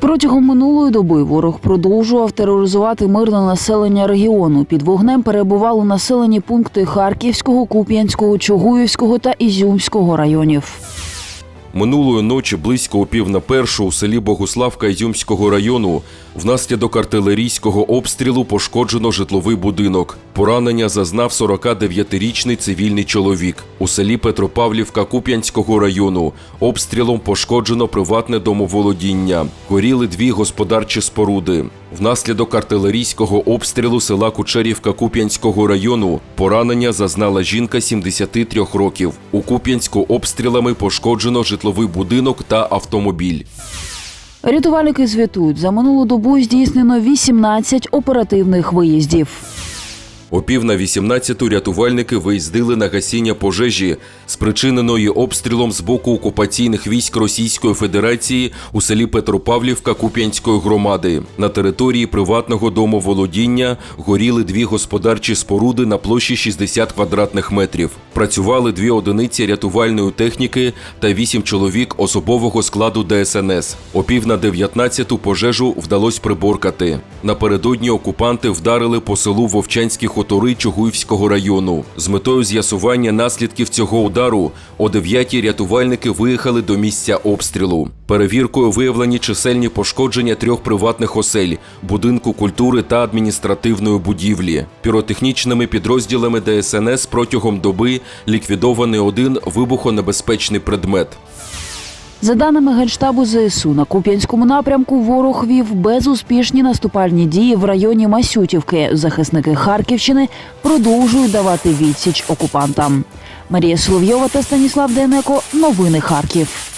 Протягом минулої доби ворог продовжував тероризувати мирне населення регіону. Під вогнем перебували населені пункти Харківського, Куп'янського, Чугуївського та Ізюмського районів. Минулої ночі близько о пів на першу у селі Богуславка Ізюмського району внаслідок артилерійського обстрілу пошкоджено житловий будинок. Поранення зазнав 49-річний цивільний чоловік. У селі Петропавлівка Куп'янського району обстрілом пошкоджено приватне домоволодіння. Горіли дві господарчі споруди. Внаслідок артилерійського обстрілу села Кучерівка Куп'янського району поранення зазнала жінка 73 років. У Куп'янську обстрілами пошкоджено житловий будинок та автомобіль. Рятувальники звітують, за минулу добу здійснено 18 оперативних виїздів. О пів на 18 рятувальники виїздили на гасіння пожежі, спричиненої обстрілом з боку окупаційних військ Російської Федерації у селі Петропавлівка Куп'янської громади. На території приватного домоволодіння горіли дві господарчі споруди на площі 60 квадратних метрів. Працювали дві одиниці рятувальної техніки та вісім чоловік особового складу ДСНС. О пів на 19 пожежу вдалося приборкати. Напередодні окупанти вдарили по селу Вовчанські хутори Чугуївського району. З метою з'ясування наслідків цього удару о 9 рятувальники виїхали до місця обстрілу. Перевіркою виявлені чисельні пошкодження трьох приватних осель, будинку культури та адміністративної будівлі. Піротехнічними підрозділами ДСНС протягом доби ліквідований один вибухонебезпечний предмет. За даними Генштабу ЗСУ, на Куп'янському напрямку ворог вів безуспішні наступальні дії в районі Масютівки. Захисники Харківщини продовжують давати відсіч окупантам. Марія Соловйова та Станіслав Денеко. Новини Харків.